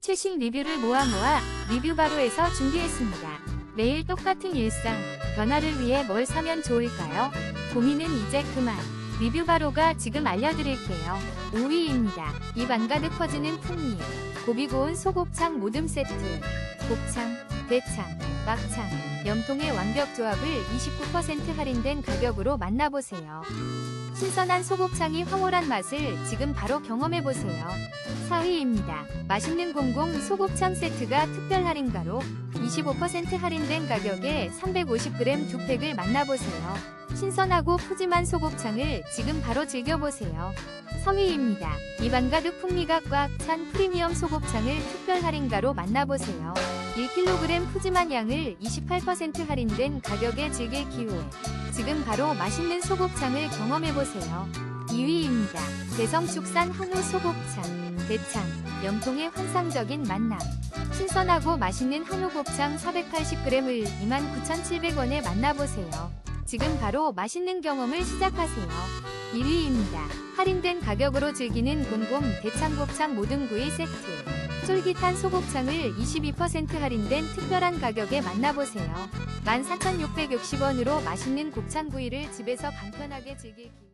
최신 리뷰를 모아 모아 리뷰바로에서 준비했습니다. 매일 똑같은 일상, 변화를 위해 뭘 사면 좋을까요? 고민은 이제 그만. 리뷰바로가 지금 알려드릴게요. 5위입니다. 입 안 가득 퍼지는 풍미. 고비 고운 소곱창 모듬 세트. 곱창, 대창, 막창, 염통의 완벽 조합을 29% 할인된 가격으로 만나보세요. 신선한 소곱창이 황홀한 맛을 지금 바로 경험해보세요. 4위입니다. 맛있는 공공 소곱창 세트가 특별 할인가로 25% 할인된 가격에 350g 두 팩을 만나보세요. 신선하고 푸짐한 소곱창을 지금 바로 즐겨보세요. 3위입니다. 입안 가득 풍미가 꽉 찬 프리미엄 소곱창을 특별 할인가로 만나보세요. 1kg 푸짐한 양을 28% 할인된 가격에 즐길 기회. 지금 바로 맛있는 소곱창을 경험해보세요. 2위입니다. 대성축산 한우 소곱창, 대창, 염통의 환상적인 만남. 신선하고 맛있는 한우 곱창 480g을 29,700원에 만나보세요. 지금 바로 맛있는 경험을 시작하세요. 1위입니다. 할인된 가격으로 즐기는 곤곰 대창 곱창 모든 구이 세트. 쫄깃한 소곱창을 22% 할인된 특별한 가격에 만나보세요. 14,660원으로 맛있는 곱창구이를 집에서 간편하게 즐길 기회.